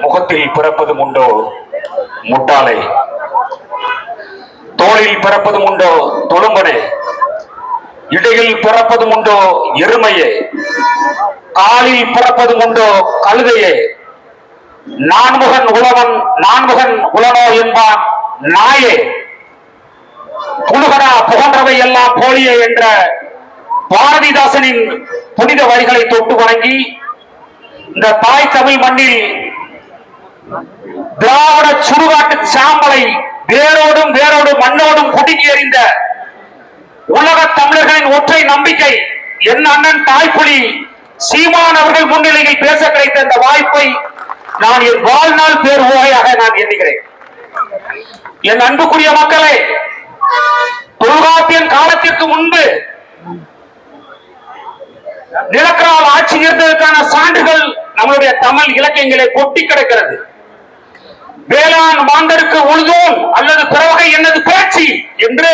முகத்தில் பிறப்பதும் உண்டோ முட்டாளை? தோளில் பிறப்பதும் உண்டோ தொழும்பனே? இடையில் பிறப்பதும் உண்டோ எருமையே? காலில் பிறப்பதும் உண்டோ கழுதையே? நான்முகன் உழவன் நான்முகன் உழனோ என்பான் நாயே? புழுகரா புகன்றவை எல்லாம் போலியே என்ற பாரதிதாசனின் புனித வரிகளை தொட்டு வணங்கி இந்த தாய் தமிழ் மண்ணில் திராவிட சுடுகாட்டு சாம்பலை வேரோடும் வேரோடும் மண்ணோடும் குடுக்கி எறிந்த உலக தமிழர்களின் ஒற்றை நம்பிக்கை என் அண்ணன் தாய்ப்புலி சீமான் அவர்கள் முன்னிலையில் பேச கிடைத்த இந்த வாய்ப்பை நான் என் வாழ்நாள் பேர் ஊகையாக நான் எண்ணுகிறேன். என் அன்புக்குரிய மக்களே தொல்காப்பியன் காலத்திற்கு முன்பு நிலக்கரால் ஆட்சி இருந்ததற்கான சான்றுகள் நம்மளுடைய தமிழ் இலக்கியங்களை கொட்டி கிடக்கிறது. வேளாண் மாந்தருக்கு உழுதோன் அல்லது பிறவகை என்னது பேச்சு என்று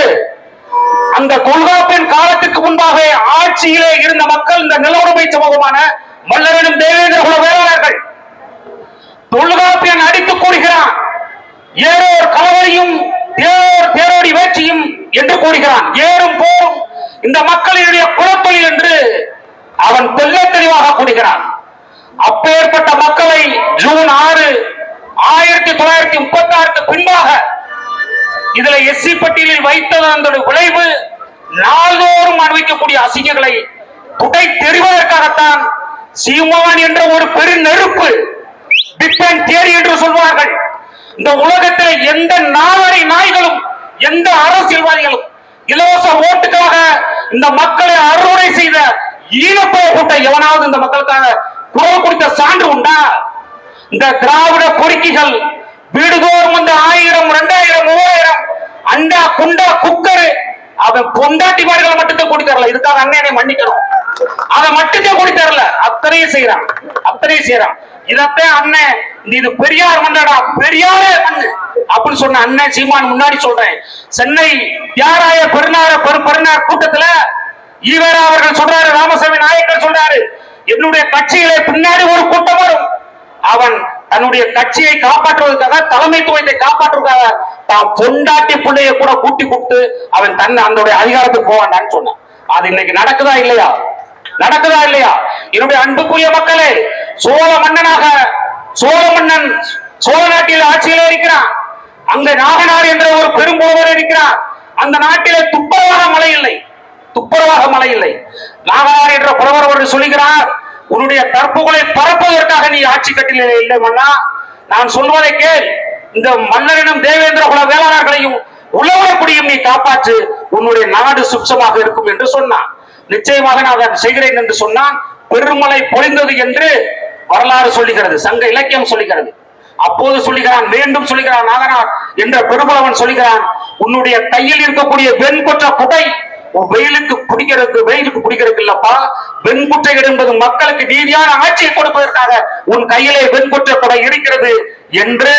அந்த தொல்காப்பியன் காலத்துக்கு முன்பாக ஆட்சியிலே இருந்த மக்கள் இந்த நிலவுடைமை சமூகமான மல்லரிடம் தேவேந்திர குல வேளாளர்கள் தொல்காப்பியன் அடித்துக் கூறுகிறான். ஏறோர் கலவரையும் தேரோர் தேரோடி வேட்சியும் என்று கூறுகிறான். ஏறும் போரும் இந்த மக்களினுடைய குலத்தொழில் என்று அவன் தெல்ல தெளிவாக கூறுகிறான். அப்பேற்பட்ட மக்களை ஜூன் ஆறு ஆயிரத்தி தொள்ளாயிரத்தி முப்பத்தி ஆறுக்கு பின்பாக இதுல எஸ்சி பட்டியலில் வைத்தது அந்த விளைவு நாள்தோறும் அனுபவிக்கக்கூடிய அசிங்கங்களை துடை தெரிவதற்காகத்தான் சீமான் என்ற ஒரு பெரு நெருப்பு தேரி என்று சொல்வார்கள். இந்த உலகத்தில் எந்த நாவரை நாய்களும் எந்த அரசியல்வாதிகளும் இலவச ஓட்டுக்காக இந்த மக்களை அறுவடை செய்த ஈழப்பெயர் கூட்ட எவனாவது இந்த மக்களுக்காக குரல் கொடுத்த சான்று உண்டா? இந்த திராவிட பொறுக்கிகள் வீடுதோறும் இந்த ஆயிரம் ரெண்டாயிரம் மூவாயிரம் அண்டா குண்டா குக்கரு அவன் பொண்டாட்டிமார்களை மட்டும்தான் கூடி தரல. இதுக்காக அண்ணனை மன்னிக்கணும். அதை மட்டும்தான் கூடி தரல. அத்தனையும் செய்யறான். அத்தனையும் செய்யறான். இதத்தான் அண்ணன் நீ இது பெரியார் மன்னடா பெரியாரே மண்ணு அப்படின்னு சொன்ன அண்ணன் சீமான் முன்னாடி சொல்றேன். சென்னை யாராய பெருநார பெரு பெருநார் கூட்டத்துல ஈவேரா அவர்கள் சொல்றாரு ராமசாமி நாயக்கர் சொல்றாரு என்னுடைய கட்சிகளை பின்னாடி ஒரு கூட்டம் வரும். அவன் தன்னுடைய கட்சியை காப்பாற்றுவதற்காக தலைமைத்துவத்தை காப்பாற்றுவதற்காக தான் பொண்டாட்டி பிள்ளைய கூட கூட்டி கூப்பிட்டு அவன் தன் அந்த அதிகாரத்துக்கு போவான்டான்னு சொன்னான். அது இன்னைக்கு நடக்குதா இல்லையா? நடக்குதா இல்லையா? என்னுடைய அன்புக்குரிய மக்களே சோழ மன்னனாக சோழ மன்னன் சோழ நாட்டில் ஆட்சியில இருக்கிறான். அங்க நாகனார் என்ற ஒரு பெரும் புலவர் இருக்கிறார். அந்த நாட்டில துப்புரவாக மழை இல்லை. துப்புரவாக மழை இல்லை. நாகனார் என்ற புலவர் அவர்கள் சொல்லுகிறார் உன்னுடைய கற்புகளை பரப்புவதற்காக நீ ஆட்சி கட்டிலே இல்லை மன்னா. நான் சொல்வதை கேள். இந்த மன்னரிடம் தேவேந்திர குல வேளாளர்களையும் உழவரக்கூடியும் நீ காப்பாற்று. உன்னுடைய நாடு சுட்சமாக இருக்கும் என்று சொன்னான். நிச்சயமாக நான் அதை செய்கிறேன் என்று சொன்னான். பெருமலை பொழிந்தது என்று வரலாறு சொல்லுகிறது. சங்க இலக்கியம் சொல்லுகிறது. அப்போது சொல்லுகிறான் மீண்டும் சொல்லுகிறான் நாகனார் என்ற பெருமளவன் சொல்லுகிறான் உன்னுடைய கையில் இருக்கக்கூடிய வெண்கொற்ற குடை வெயிலுக்கு குடிக்கிறதுக்கு வெயிலுக்கு குடிக்கிறதுக்கு இல்லப்பா வெண்குற்றை என்பது மக்களுக்கு நீதியான ஆட்சியை கொடுப்பதற்காக உன் கையிலே வெண்குற்ற குடை இருக்கிறது என்று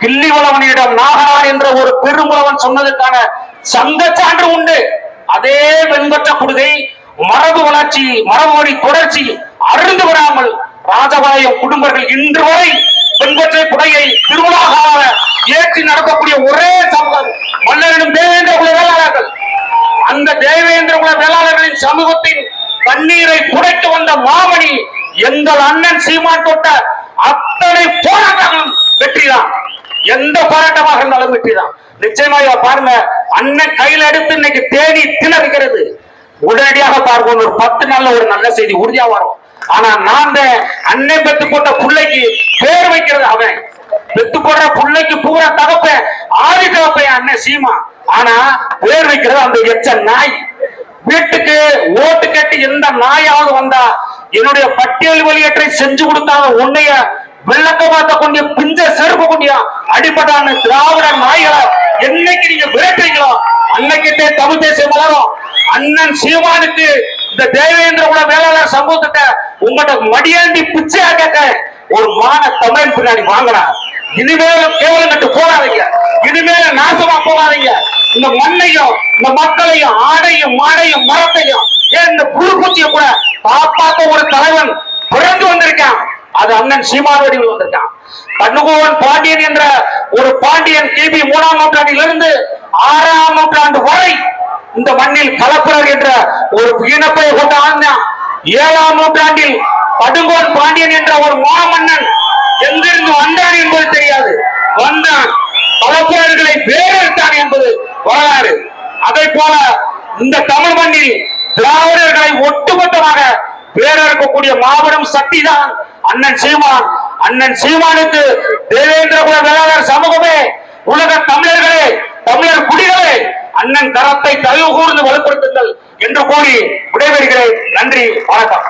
கிள்ளிவளவனிடம் நாகனார் என்ற ஒரு பெருமுளவன் சொன்னதற்கான சங்க சான்று உண்டு. அதே வெண்கொற்ற குடுகை மரபு வளர்ச்சி மரபு வழி தொடர்ச்சி அருந்து வராமல் ராஜபாளையம் குடும்பங்கள் இன்று வரை வெண்கொற்றை குடையை திருவிழாவாக ஏற்றி நடக்கக்கூடிய ஒரே சமூகம் மன்னரிடம் தேவேந்திர குல வேளாளர்கள் அந்த தேவேந்திர குல வேளாளர்களின் சமூகத்தின் கண்ணீரை குடைக்க வந்த மாமணி எங்கள் அண்ணன் சீமான் தொட்ட அத்தனை போராட்டங்களும் வெற்றிதான். எந்த போராட்டமாக இருந்தாலும் வெற்றிதான். நிச்சயமா இவ பாருங்க அண்ணன் கையில எடுத்து இன்னைக்கு தேடி திணறுகிறது. உடனடியாக பார்ப்போம் ஒரு பத்து நாள்ல ஒரு நல்ல செய்தி உறுதியா வரும். ஆனா நான் அண்ணன் பெத்து போட்ட பிள்ளைக்கு பேர் வைக்கிறது அவன். பெத்து போடுற பிள்ளைக்கு பூரா அண்ணன் சீமா. ஆனா பேர் வைக்கிறது அந்த எச்ச நாய். வீட்டுக்கு ஓட்டு கட்டி எந்த நாயாவது வந்தா என்னுடைய பட்டியல் வெளியேற்றை செஞ்சு கொடுத்தாங்க உன்னைய. வெள்ளக்க பார்த்த கொண்டிய பிஞ்ச செருப்பு கொண்டியா அடிப்பட்டான திராவிட நாய்களை என்னைக்கு நீங்க விரட்டுறீங்களோ அன்னைக்கிட்டே தமிழ் தேசிய மலரும் அண்ணன் சீமானுக்கு இந்த தேவேந்திர குல வேளாளர் சமூகத்தை உங்கள்ட்ட மடியாண்டி பிச்சையா கேட்க ஒரு மான தமிழன் பின்னாடி வாங்கினா இனிமேல கேவலம் கட்டு போறாதீங்க இந்த மண்ணையும் இந்த மக்களையும் ஆடையும் மாடையும் மரத்தையும் ஏன் இந்த புழுப்பூச்சிய கூட காப்பாத்த ஒரு தலைவன் பிறந்து வந்திருக்கான். அது அண்ணன் சீமாவடிவில் வந்திருக்கான். கண்ணுகோவன் பாண்டியன் என்ற ஒரு பாண்டியன் கிபி மூணாம் நூற்றாண்டிலிருந்து ஆறாம் நூற்றாண்டு வரை இந்த மண்ணில் கலப்புறர் என்ற ஒரு இனப்பை கொண்ட ஆண்தான் ஏழாம் நூற்றாண்டில் படுங்கோன் பாண்டியன் என்ற ஒரு மாமன்னன் எங்கிருந்து வந்தான் என்பது தெரியாது. வந்தான். கலப்பிரர்களை வேறெடுத்தான் என்பது வரலாறு. அதை போல இந்த தமிழ் மண்ணில் திராவிடர்களை ஒட்டுமொத்தமாக வேறறுக்கக்கூடிய மாபெரும் சக்தி தான் அண்ணன் சீமான். அண்ணன் சீமானுக்கு தேவேந்திர குல வேளாளர் சமூகமே உலக தமிழர்களே தமிழர் குடிகளே அண்ணன் கரத்தை தயவு கூர்ந்து வலுப்படுத்துங்கள் என்று கூறி விடைபெறுகிறேன். நன்றி வணக்கம்.